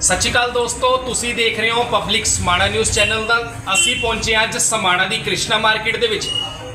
ਸਤਿ ਸ਼੍ਰੀ ਅਕਾਲ ਦੋਸਤੋ, ਤੁਸੀਂ ਦੇਖ ਰਹੇ ਹੋ ਪਬਲਿਕ ਸਮਾਣਾ ਨਿਊਜ਼ ਚੈਨਲ ਦਾ। ਅਸੀਂ ਪਹੁੰਚੇ ਹਾਂ ਅੱਜ ਸਮਾਣਾ ਦੀ ਕ੍ਰਿਸ਼ਨਾ ਮਾਰਕੀਟ ਦੇ ਵਿੱਚ।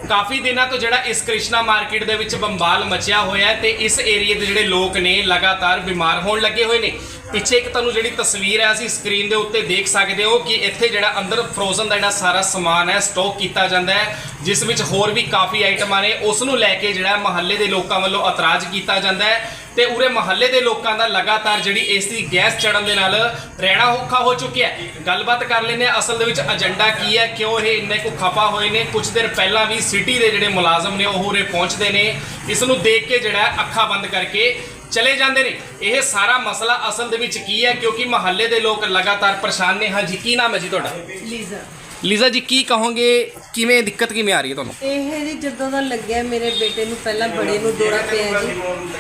ਕਾਫੀ ਦਿਨਾਂ ਤੋਂ ਜਿਹੜਾ ਇਸ ਕ੍ਰਿਸ਼ਨਾ ਮਾਰਕੀਟ ਦੇ ਵਿੱਚ ਬੰਬਾਲ ਮਚਿਆ ਹੋਇਆ ਹੈ ਤੇ ਇਸ ਏਰੀਏ ਦੇ ਜਿਹੜੇ ਲੋਕ ਨੇ ਲਗਾਤਾਰ ਬਿਮਾਰ ਹੋਣ ਲੱਗੇ ਹੋਏ ਨੇ। ਪਿੱਛੇ ਇੱਕ ਤੁਹਾਨੂੰ ਜਿਹੜੀ ਤਸਵੀਰ ਹੈ, ਅਸੀਂ ਸਕਰੀਨ ਦੇ ਉੱਤੇ ਦੇਖ ਸਕਦੇ ਹੋ ਕਿ ਇੱਥੇ ਜਿਹੜਾ ਅੰਦਰ ਫਰੋਜ਼ਨ ਦਾ ਜਿਹੜਾ ਸਾਰਾ ਸਮਾਨ ਹੈ ਸਟਾਕ ਕੀਤਾ ਜਾਂਦਾ ਹੈ, ਜਿਸ ਵਿੱਚ ਹੋਰ ਵੀ ਕਾਫੀ ਆਈਟਮਾਂ ਨੇ। ਉਸ ਨੂੰ ਲੈ ਕੇ ਜਿਹੜਾ ਮਹੱਲੇ ਦੇ ਲੋਕਾਂ ਵੱਲੋਂ ਇਤਰਾਜ਼ ਕੀਤਾ ਜਾਂਦਾ ਹੈ। ਤੇ ਉਰੇ ਮਹੱਲੇ ਦੇ ਲੋਕਾਂ ਦਾ ਲਗਾਤਾਰ ਜਿਹੜੀ ਇਸ ਦੀ ਗੈਸ ਚੜਨ ਦੇ ਨਾਲ ਰਹਿਣਾ ਔਖਾ ਹੋ ਚੁੱਕਿਆ ਹੈ। ਗੱਲਬਾਤ ਕਰ ਲੈਂਦੇ ਹਾਂ, ਅਸਲ ਦੇ ਵਿੱਚ ਏਜੰਡਾ ਕੀ ਹੈ, ਕਿਉਂ ਇਹ ਇੰਨੇ ਕੁ ਖਪਾ ਹੋਏ ਨੇ? ਕੁਝ ਦਿਨ ਪਹਿਲਾਂ ਵੀ ਸਿਟੀ ਦੇ ਜਿਹੜੇ ਮੁਲਾਜ਼ਮ ਨੇ, ਉਹ ਉਰੇ ਪਹੁੰਚਦੇ ਨੇ। ਇਸ ਨੂੰ ਦੇਖ ਕੇ ਜਿਹੜਾ ਅੱਖਾਂ ਬੰਦ ਕਰਕੇ ਚਲੇ ਜਾਂਦੇ ਨੇ। ਇਹ ਸਾਰਾ ਮਸਲਾ ਅਸਲ ਦੇ ਵਿੱਚ ਕੀ ਹੈ? ਕਿਉਂਕਿ ਮਹੱਲੇ ਦੇ ਲੋਕ ਲਗਾਤਾਰ ਪਰੇਸ਼ਾਨ ਨੇ। ਹਾਂਜੀ, ਕੀ ਨਾਮ ਹੈ ਜੀ ਤੁਹਾਡਾ? ਲੀਜ਼ਾ। ਲੀਜ਼ਾ ਜੀ ਕੀ ਕਹੋਗੇ? ਕਿਵੇਂ ਦਿੱਕਤ ਕਿਵੇਂ ਆ ਰਹੀ ਹੈ ਤੁਹਾਨੂੰ? ਇਹ ਜੀ ਜਦੋਂ ਦਾ ਲੱਗਿਆ ਮੇਰੇ ਬੇਟੇ ਨੂੰ ਪਹਿਲਾਂ ਬੜੇ ਨੂੰ ਦੌਰਾ ਪਿਆ ਜੀ।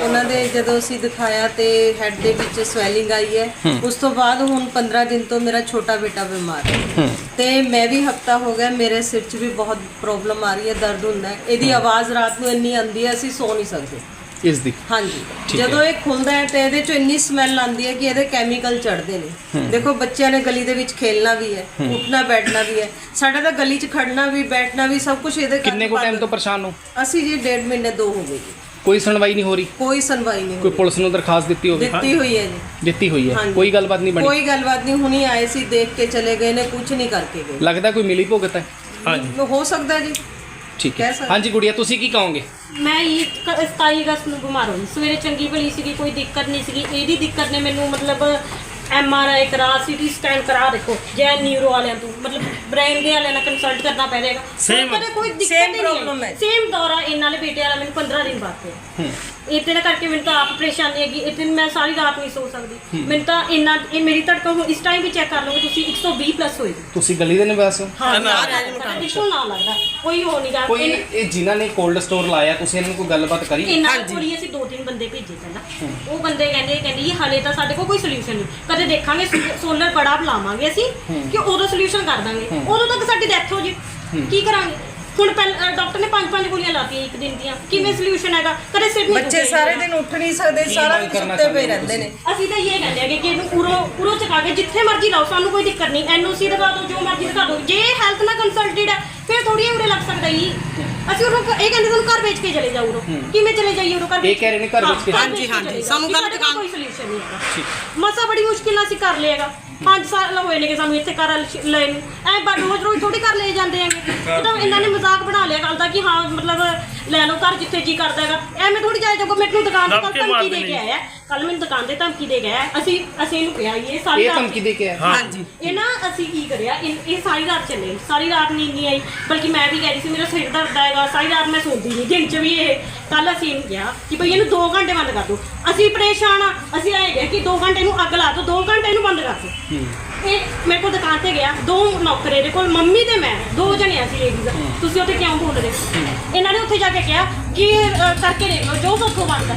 ਉਹਨਾਂ ਦੇ ਜਦੋਂ ਅਸੀਂ ਦਿਖਾਇਆ ਤੇ ਹੈੱਡ ਦੇ ਵਿੱਚ ਸਵੈਲਿੰਗ ਆਈ ਹੈ ਉਸ ਤੋਂ ਬਾਅਦ ਹੁਣ 15 ਦਿਨ ਤੋਂ ਮੇਰਾ ਛੋਟਾ ਬੇਟਾ ਬਿਮਾਰ ਹੈ। ਤੇ ਮੈਂ ਵੀ ਹਫਤਾ ਹੋ ਗਿਆ ਮੇਰੇ ਸਿਰ 'ਚ ਵੀ ਬਹੁਤ ਪ੍ਰੋਬਲਮ ਆ ਰਹੀ ਹੈ ਦਰਦ ਹੁੰਦਾ ਹੈ। ਇਹਦੀ ਆਵਾਜ਼ ਰਾਤ ਨੂੰ ਇੰਨੀ ਆਉਂਦੀ ਹੈ ਅਸੀਂ ਸੌ ਨਹੀਂ ਸਕਦੇ। ਇਸ ਦੀ। ਹਾਂਜੀ। ਠੀਕ ਹੈ। ਜਦੋਂ ਇਹ ਖੁੱਲਦਾ ਹੈ ਤੇ ਇਹਦੇ ਚੋਂ ਇੰਨੀ ਸਮੈਲ ਆਉਂਦੀ ਹੈ ਕਿ ਇਹਦੇ ਕੈਮੀਕਲ ਚੜਦੇ ਨੇ। ਦੇਖੋ ਬੱਚਿਆਂ ਨੇ ਗਲੀ ਦੇ ਵਿੱਚ ਖੇਲਣਾ ਵੀ ਹੈ ਉੱਠਣਾ ਬੈਠਣਾ ਵੀ ਹੈ। ਸਾਡਾ ਤਾਂ ਗਲੀ 'ਚ ਖੜਨਾ ਵੀ ਬੈਠਣਾ ਵੀ ਸਭ ਕੁਝ ਇਹਦੇ ਕਿੰਨੇ ਕੁ ਟਾਈਮ ਤੋਂ ਪਰੇਸ਼ਾਨ ਹੋ? ਅਸੀਂ ਜੀ ਡੇਢ ਮਹੀਨੇ ਦੋ ਹੋ ਗਏ ਜੀ। ਕੋਈ ਸੁਣਵਾਈ ਨਹੀਂ ਹੋ ਰਹੀ? ਕੋਈ ਸੁਣਵਾਈ ਨਹੀਂ ਕੋਈ ਹੋਈ ਪੁਲਿਸ ਨੂੰ ਦਰਖਾਸਤ ਦਿੱਤੀ ਹੋਵੇ? ਦਿੱਤੀ ਹੋਈ ਹੈ ਜੀ। ਦਿੱਤੀ ਹੋਈ ਹੈ। ਹਾਂਜੀ। ਕੋਈ ਗੱਲਬਾਤ ਨਹੀਂ ਬਣੀ? ਕੋਈ ਗੱਲਬਾਤ ਨਹੀਂ ਹੁਣੀ ਆਏ ਸੀ ਦੇਖ ਕੇ ਚਲੇ ਗਏ ਨੇ ਕੁਝ ਨਹੀਂ ਕਰਕੇ ਗਏ। ਲੱਗਦਾ ਕੋਈ ਮਿਲੀ ਭੁਗਤ ਹੈ? ਹੋ ਸਕਦਾ ਜੀ। ਠੀਕ ਹੈ। ਕਹਿ ਸਕਦੇ। ਹਾਂਜੀ ਗੁੜੀਆ ਤੁਸੀਂ ਕੀ ਕਹੋਗੇ? ਮੈਂ ਇਹ ਕ- 27 ਅਗਸਤ ਨੂੰ ਬਿਮਾਰ ਹੋਈ। ਸਵੇਰੇ ਚੰਗੀ ਭਲੀ ਸੀਗੀ ਕੋਈ ਦਿੱਕਤ ਨਹੀਂ ਸੀਗੀ। ਇਹਦੀ ਦਿੱਕਤ ਨੇ ਮੈਨੂੰ ਮਤਲਬ ਐਮ ਆਰ ਆਈ ਕਰਾ ਸੀਟੀ ਸਕੈਨ ਕਰਾ ਦੇਖੋ ਜੈ ਨਿਊਰੋ ਵਾਲਿਆਂ ਤੋਂ ਮਤਲਬ ਬ੍ਰੇਨ ਦੇ ਵਾਲਿਆਂ ਨਾਲ ਕੰਸਲਟ ਕਰਨਾ ਪੈ ਜਾਏਗਾ। Same- ਕਦੇ ਕੋਈ ਦਿੱਕਤ same ਨਹੀਂ problem ਹੈ। ਸੇਮ ਦੌਰਾ ਇਹਨਾਂ ਵਾਲੇ ਬੇਟੇ ਵਾਲਾ ਮੈਨੂੰ 15 ਦਿਨ ਬਾਅਦ ਪਿਆ ਇਤੇ ਨਾ ਕਰਕੇ ਮੈਨੂੰ ਤਾਂ ਆਪ ਪਰੇਸ਼ਾਨੀ ਹੈਗੀ। ਇਤੇ ਮੈਂ ਸਾਰੀ ਰਾਤ ਨਹੀਂ ਸੋ ਸਕਦੀ। ਮੈਨੂੰ ਤਾਂ ਇੰਨਾ ਇਹ ਮੇਰੀ ਧੜਕਣ ਹੁਣ ਇਸ ਟਾਈਮ ਵੀ ਚੈੱਕ ਕਰ ਲਓਗੇ ਤੁਸੀਂ 120 ਪਲੱਸ ਹੋਏਗੀ ਤੁਸੀਂ ਗਲੀ ਦੇ ਨਿਵਾਸ ਹੋ? ਹਾਂ ਨਾ ਬਿਲਕੁਲ ਨਾ ਲੱਗਦਾ ਕੋਈ ਹੋ ਨਹੀਂ ਗਾ ਕੋਈ ਇਹਨੇ- ਇਹ ਜਿਨ੍ਹਾਂ ਨੇ ਕੋਲਡ ਸਟੋਰ ਲਾਇਆ ਤੁਸੀਂ ਇਹਨਾਂ ਨੂੰ ਕੋਈ ਗੱਲਬਾਤ ਕਰੀ? ਇਹਨਾਂ ਕੋਲ ਹੀ ਅਸੀਂ ਦੋ ਤਿੰਨ ਬੰਦੇ ਭੇਜੇ ਪਹਿਲਾਂ। ਉਹ ਬੰਦੇ ਕਹਿੰਦੇ ਕਹਿੰਦੇ ਜੀ ਹਲੇ ਤਾਂ ਸਾਡੇ ਕੋਲ ਕੋਈ ਸੋਲੂਸ਼ਨ ਨਹੀਂ। ਕਦੇ ਦੇਖਾਂਗੇ ਸੋਲਰ ਬੜਾ ਬੁਲਾਵਾਂਗੇ ਅਸੀਂ ਕਿ ਉਦੋਂ ਸੋਲੂਸ਼ਨ ਕਰ ਦਾਂਗੇ। ਉਦੋਂ ਤੱਕ ਸਾਡੀ ਡੈਥ ਹੋ ਜੇ। ਕੀ ਕਰਾਂਗੇ? ਹੁਣ ਪਹਿਲ ਡਾਕਟਰ ਨੇ ਪੰਜ ਪੰਜ ਗੋਲੀਆਂ ਲਾਤੀਆਂ ਇੱਕ ਦਿਨ ਦੀਆਂ। ਕਿਵੇਂ ਸੋਲੂਸ਼ਨ ਹੈਗਾ? ਕਦੇ ਸਿਰ ਨਹੀਂ ਬੱਚੇ ਸਾਰੇ ਦਿਨ ਉੱਠ ਨਹੀਂ ਸਕਦੇ ਸਾਰਾ ਦਿਨ ਸੁੱਤੇ ਪਏ ਰਹਿੰਦੇ ਨੇ। ਅਸੀਂ ਤਾਂ ਇਹ ਕਹਿੰਦੇ ਆ ਕਿ ਇਹਨੂੰ ਉਰੋ ਉਰੋ ਚਕਾ ਕੇ ਜਿੱਥੇ ਮਰਜ਼ੀ ਲਾਓ ਸਾਨੂੰ ਕੋਈ ਦਿੱਕਤ ਨਹੀਂ। ਐਨਓਸੀ ਦਿਖਾ ਦਿਓ ਜੋ ਮਰਜ਼ੀ ਦਿਖਾ ਦਿਓ। ਜੇ ਹੈਲਥ ਨਾਲ ਕੰਸਲਟਡ ਹੈ ਫਿਰ ਥੋੜੀ ਉਰੇ ਲੱਗ ਸਕਦਾ ਹੀ ਅਸੀਂ ਉਹਨੂੰ ਇਹ ਕਹਿੰਦੇ ਤੁਹਾਨੂੰ ਘਰ ਵੇਚ ਕੇ ਚਲੇ ਜਾਓ ਉਰੋ ਕਿਵੇਂ ਚਲੇ ਜਾਈਏ ਉਰੋ ਘਰ ਇਹ ਕਹਿ ਰਹੇ ਨੇ ਘਰ ਵੇਚ ਕੇ। ਹਾਂ, ਹਾਂਜੀ, ਹਾਂਜੀ। ਸਾਨੂੰ ਘਰ ਕੋਲ ਦੁਕਾਨ- ਕੋਈ ਸੋਲੂਸ਼ਨ ਨਹੀਂ ਹੈਗਾ। ਮਸਾ ਬੜੀ ਮੁਸ਼ਕਿਲ ਨਾਲ ਅਸੀਂ ਕਰ ਲਿਆਗਾ 5 ਸਾਲ ਹੋਏ ਨੇ ਕਿ ਸਾਨੂੰ ਇੱਥੇ ਘਰ ਲੈ ਨੂੰ। ਐ ਪਰ ਰੋਜ਼ ਰੋਜ਼ ਥੋੜੀ ਕਰ ਲਏ ਜਾਂਦੇ ਆਂਗੇ ਇਹ ਤਾਂ ਇਹਨਾਂ ਨੇ ਮਜ਼ਾਕ ਬਣਾ ਲਿਆ ਗੱਲ ਦਾ ਕਿ ਹਾਂ ਮਤਲਬ ਲੈ ਲਓ ਘਰ ਜਿੱਥੇ ਜੀ ਕਰਦਾ ਹੈਗਾ। ਐਵੇਂ ਥੋੜੀ ਜਾਏ ਜਾਊਗਾ। ਮੈਨੂੰ ਦੁਕਾਨ ਤੇ ਕੱਲ ਧਮਕੀ ਦੇ। ਕੇ ਆਇਆ। ਕੱਲ ਮੈਨੂੰ ਦੁਕਾਨ ਤੇ ਧਮਕੀ ਦੇ ਗਿਆ ਅਸੀਂ ਅਸੀਂ ਇਹਨੂੰ ਕਿਹਾ ਇਹ ਸਾਰੀ ਇਹ ਰਾਤ ਧਮਕੀ ਦੇ ਕੇ ਆਇਆ। ਹਾਂਜੀ। ਇਹ ਨਾ ਅਸੀਂ ਕੀ ਕਰਿਆ ਇਹ ਇਹ ਸਾਰੀ ਰਾਤ ਚੱਲੇ। ਸਾਰੀ ਰਾਤ ਨੀਂਦ ਨਹੀਂ ਆਈ। ਬਲਕਿ ਮੈਂ ਵੀ ਕਹਿ ਰਹੀ ਸੀ ਮੇਰਾ ਸਿਰ ਦਰਦ ਆਏਗਾ ਸਾਰੀ ਰਾਤ ਮੈਂ ਸੌਂਦੀ ਨਹੀਂ। ਦਿਨ ਚ ਵੀ ਇਹ ਕੱਲ ਅਸੀਂ ਇਹਨੂੰ ਕਿਹਾ ਕਿ ਭਈ ਇਹਨੂੰ 2 ਘੰਟੇ ਬੰਦ ਕਰ ਦਿਓ। ਅਸੀਂ ਪਰੇਸ਼ਾਨ ਆ। ਅਸੀਂ ਆਏ ਗਏ ਕਿ 2 ਘੰਟੇ ਨੂੰ ਅੱਗ ਲਾ ਦਿਓ। 2 ਘੰਟੇ ਇਹਨੂੰ ਬੰਦ ਕਰ ਦਿਓ। ਇਹ ਮੇਰੇ ਕੋਲ ਦੁਕਾਨ ਤੇ ਗਿਆ। ਦੋ ਨੌਕਰ ਇਹਦੇ ਕੋਲ। ਮੰਮੀ ਤੇ ਮੈਂ। ਦੋ ਜਣੇ ਅਸੀਂ ਲੇਡੀਜ਼ ਤੁਸੀਂ ਉੱਥੇ ਕਿਉਂ ਬੋਲ ਰਹੇ? ਉੱਥੇ ਜਾ ਕੇ ਕਿਹਾ ਕਿ ਕਰਕੇ ਦੇਖ ਲਓ ਜੋ ਸੋਥੋਂ ਬਣਦਾ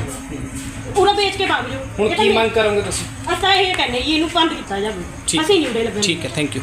ਪੂਰਾ ਵੇਚ ਕੇ ਭਾਗ ਜਾਓ। ਹੁਣ ਇਹ ਤਾਂ ਕੀ ਮੰਗ ਕਰੋਗੇ ਤੁਸੀਂ? ਅਸਾਂ ਇਹ ਕਹਿੰਦੇ ਜੀ ਇਹਨੂੰ ਬੰਦ ਕੀਤਾ ਜਾਵੇ। ਠੀਕ। ਅਸੀਂ ਨਹੀਂ ਉਰੇ ਲੱਗਣ ਠੀਕ ਹੈ ਥੈਂਕ ਯੂ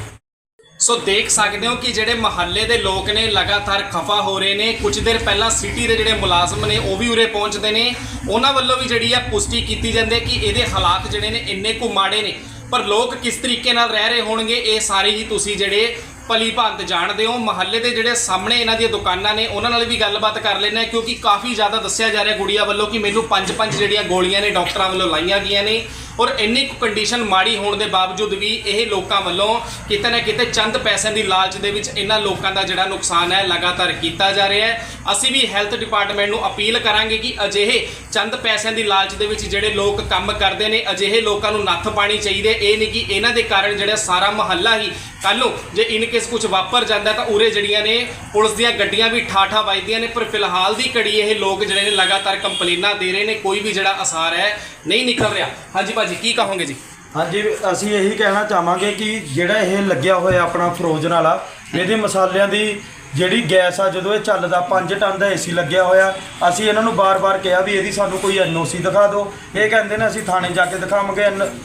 ਸੋ ਦੇਖ ਸਕਦੇ ਹੋ ਕਿ ਜਿਹੜੇ ਮਹੱਲੇ ਦੇ ਲੋਕ ਨੇ ਲਗਾਤਾਰ ਖਫਾ ਹੋ ਰਹੇ ਨੇ। ਕੁਝ ਦਿਨ ਪਹਿਲਾਂ ਸਿਟੀ ਦੇ ਜਿਹੜੇ ਮੁਲਾਜ਼ਮ ਨੇ ਉਹ ਵੀ ਉਰੇ ਪਹੁੰਚਦੇ ਨੇ। ਉਹਨਾਂ ਵੱਲੋਂ ਵੀ ਜਿਹੜੀ ਆ ਪੁਸ਼ਟੀ ਕੀਤੀ ਜਾਂਦੀ ਹੈ ਕਿ ਇਹਦੇ ਹਾਲਾਤ ਜਿਹੜੇ ਨੇ ਇੰਨੇ ਕੁ ਮਾੜੇ ਨੇ। ਪਰ ਲੋਕ ਕਿਸ ਤਰੀਕੇ ਨਾਲ ਰਹਿ ਰਹੇ ਹੋਣਗੇ ਇਹ ਸਾਰੇ ਹੀ ਤੁਸੀਂ ਜਿਹੜੇ ਭਲੀ ਭਾਂਤ ਜਾਣਦੇ ਹੋ। ਮਹੱਲੇ ਦੇ ਜਿਹੜੇ ਸਾਹਮਣੇ ਇਹਨਾਂ ਦੀਆਂ ਦੁਕਾਨਾਂ ਨੇ, ਉਹਨਾਂ ਨਾਲ ਵੀ ਗੱਲਬਾਤ ਕਰ ਲੈਣਾ ਕਿਉਂਕਿ ਕਾਫੀ ਜ਼ਿਆਦਾ ਦੱਸਿਆ ਜਾ ਰਿਹਾ ਗੁੜੀਆ ਵੱਲੋਂ ਕਿ ਮੈਨੂੰ ਪੰਜ ਪੰਜ ਜਿਹੜੀਆਂ ਗੋਲੀਆਂ ਨੇ, ਡਾਕਟਰਾਂ ਵੱਲੋਂ ਲਾਈਆਂ ਗਈਆਂ ਨੇ। ਔਰ ਇੰਨੀ ਕੁ ਕੰਡੀਸ਼ਨ ਮਾੜੀ ਹੋਣ ਦੇ ਬਾਵਜੂਦ ਵੀ ਇਹ ਲੋਕਾਂ ਵੱਲੋਂ ਕਿਤੇ ਨਾ ਕਿਤੇ ਚੰਦ ਪੈਸਿਆਂ ਦੀ ਲਾਲਚ ਦੇ ਵਿੱਚ ਇਹਨਾਂ ਲੋਕਾਂ ਦਾ ਜਿਹੜਾ ਨੁਕਸਾਨ ਹੈ, ਲਗਾਤਾਰ ਕੀਤਾ ਜਾ ਰਿਹਾ ਹੈ। ਅਸੀਂ ਵੀ ਹੈਲਥ ਡਿਪਾਰਟਮੈਂਟ ਨੂੰ ਅਪੀਲ ਕਰਾਂਗੇ ਕਿ ਅਜਿਹੇ ਚੰਦ ਪੈਸਿਆਂ ਦੀ ਲਾਲਚ ਦੇ ਵਿੱਚ ਜਿਹੜੇ ਲੋਕ ਕੰਮ ਕਰਦੇ ਨੇ, ਅਜਿਹੇ ਲੋਕਾਂ ਨੂੰ ਨੱਥ ਪਾਣੀ ਚਾਹੀਦੀ ਹੈ। ਇਹ ਨਹੀਂ ਕਿ ਇਹਨਾਂ ਦੇ ਕਾਰਨ ਜਿਹੜਾ ਸਾਰਾ ਮਹੱਲਾ ਹੀ ਕੱਲ ਨੂੰ ਜੇ ਇਨ ਕੇਸ ਕੁਝ ਵਾਪਰ ਜਾਂਦਾ ਤਾਂ ਉਰੇ ਜਿਹੜੀਆਂ ਨੇ ਪੁਲਿਸ ਦੀਆਂ ਗੱਡੀਆਂ ਵੀ ਠਾਠਾ ਵੱਜਦੀਆਂ ਨੇ, ਪਰ ਫਿਲਹਾਲ ਦੀ ਘੜੀ ਇਹ ਲੋਕ ਜਿਹੜੇ ਨੇ ਲਗਾਤਾਰ ਕੰਪਲੇਨਾਂ ਦੇ ਰਹੇ ਨੇ, ਕੋਈ ਵੀ ਜਿਹੜਾ ਅਸਾਰ ਹੈ, ਨਹੀਂ ਨਿਕਲ ਰਿਹਾ। ਹਾਂਜੀ ਭਾਜੀ ਕੀ ਕਹੋਗੇ ਜੀ? ਹਾਂਜੀ ਅਸੀਂ ਇਹੀ ਕਹਿਣਾ ਚਾਹਾਂਗੇ ਕਿ ਜਿਹੜਾ ਇਹ ਲੱਗਿਆ ਹੋਇਆ ਆਪਣਾ ਫਰੋਜ਼ਨ ਵਾਲਾ ਇਹਦੇ ਮਸਾਲਿਆਂ ਦੀ ਜਿਹੜੀ ਗੈਸ ਆ ਜਦੋਂ ਇਹ ਚੱਲਦਾ 5 ਟਨ ਦਾ ਏਸੀ ਲੱਗਿਆ ਹੋਇਆ ਅਸੀਂ ਇਹਨਾਂ ਨੂੰ ਬਾਰ-ਬਾਰ ਕਿਹਾ ਵੀ ਇਹਦੀ ਸਾਨੂੰ ਕੋਈ ਐਨਓਸੀ ਦਿਖਾ ਦਿਓ। ਇਹ ਕਹਿੰਦੇ ਨੇ ਅਸੀਂ ਥਾਣੇ ਜਾ ਕੇ ਦਿਖਾਵਾਂਗੇ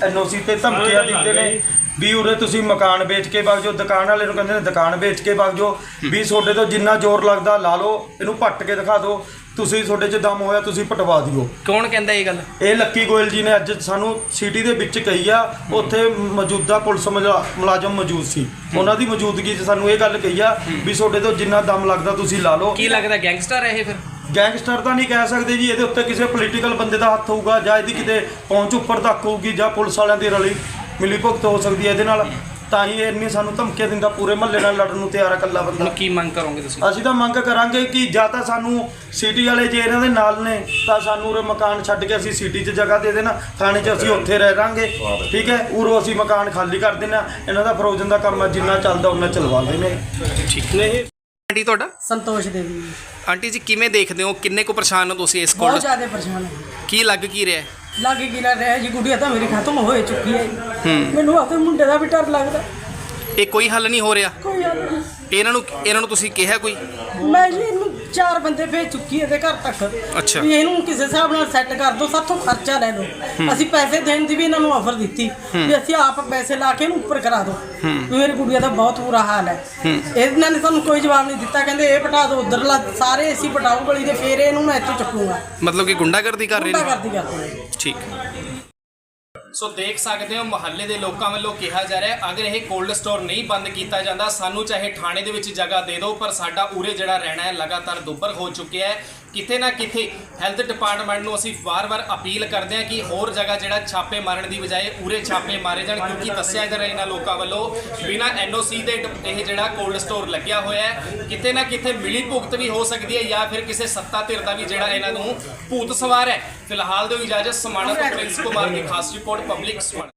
ਐਨਓਸੀ ਤੇ ਧਮਕੀਆਂ ਦਿੰਦੇ ਨੇ। ਵੀ ਉਰੇ ਤੁਸੀਂ ਮਕਾਨ ਵੇਚ ਕੇ ਵਗ ਜਾਓ। ਦੁਕਾਨ ਵਾਲੇ ਨੂੰ ਕਹਿੰਦੇ ਨੇ ਦੁਕਾਨ ਵੇਚ ਕੇ ਵਗ ਜਾਓ। ਵੀ ਤੁਹਾਡੇ ਤੋਂ ਜਿੰਨਾ ਜ਼ੋਰ ਲੱਗਦਾ ਲਾ ਲਓ। ਇਹਨੂੰ ਪੱਟ ਕੇ ਦਿਖਾ ਦਿਓ। ਤੁਸੀਂ ਤੁਹਾਡੇ 'ਚ ਦਮ ਹੋਇਆ ਤੁਸੀਂ ਪਟਵਾ ਦਿਓ। ਕੌਣ ਕਹਿੰਦਾ ਇਹ ਗੱਲ? ਇਹ ਲੱਕੀ ਗੋਇਲ ਜੀ ਨੇ ਅੱਜ ਸਾਨੂੰ ਸਿਟੀ ਦੇ ਵਿੱਚ ਕਹੀ ਆ ਉੱਥੇ ਮੌਜੂਦਾ ਪੁਲਿਸ ਮੁਲਾ- ਮੁਲਾਜ਼ਮ ਮੌਜੂਦ ਸੀ। ਉਹਨਾਂ ਦੀ ਮੌਜੂਦਗੀ 'ਚ ਸਾਨੂੰ ਇਹ ਗੱਲ ਕਹੀ ਆ ਵੀ ਤੁਹਾਡੇ ਤੋਂ ਜਿੰਨਾ ਦਮ ਲੱਗਦਾ ਤੁਸੀਂ ਲਾ ਲਓ। ਕੀ ਲੱਗਦਾ ਗੈਂਗਸਟਰ ਹੈ ਇਹ ਫਿਰ? ਗੈਂਗਸਟਰ ਤਾਂ ਨਹੀਂ ਕਹਿ ਸਕਦੇ ਜੀ ਇਹਦੇ ਉੱਤੇ ਕਿਸੇ ਪੋਲੀਟੀਕਲ ਬੰਦੇ ਦਾ ਹੱਥ ਹੋਊਗਾ ਜਾਂ ਇਹਦੀ ਕਿਤੇ ਪਹੁੰਚ ਉੱਪਰ ਤੱਕ ਹੋਊਗੀ ਜਾਂ ਪੁਲਿਸ ਵਾਲਿਆਂ ਦੀ ਰਲੀ। ਮਿਲੀ ਭੁਗਤ ਹੋ ਸਕਦੀ ਹੈ ਇਹਦੇ ਨਾਲ ਤਾਂ ਹੀ ਇਹ ਇੰਨੀ ਸਾਨੂੰ ਧਮਕੀਆਂ ਦਿੰਦਾ ਪੂਰੇ ਮਹੱਲੇ ਨਾਲ ਲੜਨ ਨੂੰ ਤਿਆਰ ਆ ਇਕੱਲਾ ਹੁਣ ਬੰਦਾ ਕੀ ਮੰਗ ਕਰੋਗੇ ਤੁਸੀਂ? ਅਸੀਂ ਤਾਂ ਮੰਗ ਕਰਾਂਗੇ ਕਿ ਜਾਂ ਤਾਂ ਸਾਨੂੰ ਸਿਟੀ ਵਾਲੇ ਜੇ ਇਹਨਾਂ ਦੇ ਨਾਲ ਨੇ ਤਾਂ ਸਾਨੂੰ ਉਰੇ ਮਕਾਨ ਛੱਡ ਕੇ ਅਸੀਂ ਸਿਟੀ 'ਚ ਜਗ੍ਹਾ ਦੇ ਦੇਣਾ ਥਾਣੇ 'ਚ ਅਸੀਂ ਉੱਥੇ ਰਹਿ ਰਾਂਗੇ ਠੀਕ ਹੈ? ਉਰੋਂ ਅਸੀਂ ਮਕਾਨ ਖਾਲੀ ਕਰ ਦੇਣਾ ਇਹਨਾਂ ਦਾ ਫਰੋਜ਼ਨ ਦਾ ਕੰਮ ਹੈ ਜਿੰਨਾ ਚੱਲਦਾ ਉਹਨਾਂ ਚਲਵਾ ਲੈਣੇ ਠੀਕ ਨਹੀਂ ਆਂਟੀ ਤੁਹਾਡਾ? ਸੰਤੋਸ਼ ਦੇਵੀ ਆਂਟੀ ਜੀ ਕਿਵੇਂ ਦੇਖਦੇ ਹੋ? ਕਿੰਨੇ ਕੁ ਪਰੇਸ਼ਾਨ ਹੋ ਤੁਸੀਂ ਇਸ ਬਹੁਤ ਕੋਲ ਜ਼ਿਆਦਾ ਪਰੇਸ਼ਾਨ ਹੈ ਕੀ ਲੱਗ ਕੀ ਰਿਹਾ? ਹੈ? ਲਾਗੇ ਗਿਲਾ ਰਿਹਾ? ਜੀ ਗੁੜੀਆ ਤਾਂ ਮੇਰੀ ਖਤਮ ਹੋਏ ਚੁੱਕੀ ਹੈ ਮੈਨੂੰ ਆਪਣੇ ਮੁੰਡੇ ਦਾ ਵੀ ਡਰ ਲੱਗਦਾ। ਇਹ ਕੋਈ ਹੱਲ ਨਹੀਂ ਹੋ ਰਿਹਾ। ਕੋਈ ਹੱਲ ਨਹੀਂ। ਇਹਨਾਂ ਨੂੰ ਇਹਨਾਂ ਨੂੰ ਤੁਸੀਂ ਕਿਹਾ ਕੋਈ? ਮੈਂ ਜੀ ਇਹਨੂੰ ਚਾਰ ਬੰਦੇ ਭੇਜ ਚੁੱਕੀ ਇਹਦੇ ਘਰ ਤੱਕ। ਅੱਛਾ। ਵੀ ਇਹਨੂੰ ਕਿਸੇ ਹਿਸਾਬ ਨਾਲ ਸੈੱਟ ਕਰ ਦਿਓ ਸਾਥੋਂ ਖਰਚਾ ਲੈ ਲਓ। ਅਸੀਂ ਪੈਸੇ ਦੇਣ ਦੀ ਵੀ ਇਹਨਾਂ ਨੂੰ ਆਫਰ ਦਿੱਤੀ। ਵੀ ਅਸੀਂ ਆਪ ਪੈਸੇ ਲਾ ਕੇ ਇਹਨੂੰ ਉੱਪਰ ਕਰਾ ਦਿਓ। ਵੀ ਮੇਰੀ ਗੁੜੀਆ ਦਾ ਬਹੁਤ ਬੁਰਾ ਹਾਲ ਹੈ। ਇਹਨਾਂ ਨੇ ਸਾਨੂੰ ਕੋਈ ਜਵਾਬ ਨਹੀਂ ਦਿੱਤਾ। ਕਹਿੰਦੇ ਇਹ ਪਟਾ ਦਿਓ ਉਧਰਲਾ ਸਾਰੇ ਅਸੀਂ ਪਟਾਉ ਗਲੀ ਦੇ ਫੇਰ ਇਹਨੂੰ ਮੈਂ ਇੱਥੋਂ ਚੱਕੂਗਾ। ਮਤਲਬ ਕਿ ਗੁੰਡਾਗਰਦੀ ਕਰ ਰਹੇ ਨੇ? ਕਰਦੀ ਕਰਦੇ ਠੀਕ। ਸੋ ਦੇਖ ਸਕਦੇ ਹੋ ਮੁਹੱਲੇ ਦੇ ਲੋਕਾਂ ਵੱਲੋਂ ਕਿਹਾ ਜਾ ਰਿਹਾ ਹੈ, ਅਗਰ ਇਹ ਕੋਲਡ ਸਟੋਰ ਨਹੀਂ ਬੰਦ ਕੀਤਾ ਜਾਂਦਾ, ਸਾਨੂੰ ਚਾਹੇ ਥਾਣੇ ਦੇ ਵਿੱਚ ਜਗ੍ਹਾ ਦੇ ਦਿਓ, ਪਰ ਸਾਡਾ ਉਰੇ ਜਿਹੜਾ ਰਹਿਣਾ ਹੈ, ਲਗਾਤਾਰ ਦੁੱਬਰ ਹੋ ਚੁੱਕਿਆ ਹੈ। ਕਿਤੇ ਨਾ ਕਿਤੇ ਹੈਲਥ ਡਿਪਾਰਟਮੈਂਟ ਨੂੰ ਅਸੀਂ ਵਾਰ-ਵਾਰ ਅਪੀਲ ਕਰਦੇ ਹਾਂ ਕਿ ਹੋਰ ਜਗ੍ਹਾ ਜਿਹੜਾ ਛਾਪੇ ਮਾਰਨ ਦੀ ਬਜਾਏ ਉਰੇ ਛਾਪੇ ਮਾਰੇ ਜਾਣ, ਕਿਉਂਕਿ ਦੱਸਿਆ ਜਾ ਰਿਹਾ ਇਹਨਾਂ ਲੋਕਾਂ ਵੱਲੋਂ, ਬਿਨਾਂ ਐਨਓਸੀ ਦੇ ਇਹ ਜਿਹੜਾ ਕੋਲਡ ਸਟੋਰ ਲੱਗਿਆ ਹੋਇਆ ਹੈ, ਕਿਤੇ ਨਾ ਕਿਤੇ ਮਿਲੀ ਭੁਗਤ ਵੀ ਹੋ ਸਕਦੀ ਹੈ ਜਾਂ ਫਿਰ ਕਿਸੇ ਸੱਤਾ ਧਿਰ ਦਾ ਵੀ ਜਿਹੜਾ ਇਹਨਾਂ ਨੂੰ ਭੂਤ ਸਵਾਰ ਹੈ। ਫਿਲਹਾਲ ਦਿਓ ਇਜਾਜ਼ਤ ਸਮਾਣਾ ਤੋਂ ਪ੍ਰਿੰਸ ਕੁਮਾਰ ਦੀ ਖਾਸ ਰਿਪੋਰਟ। ਪਬਲਿਕ ਸਮਾਣਾ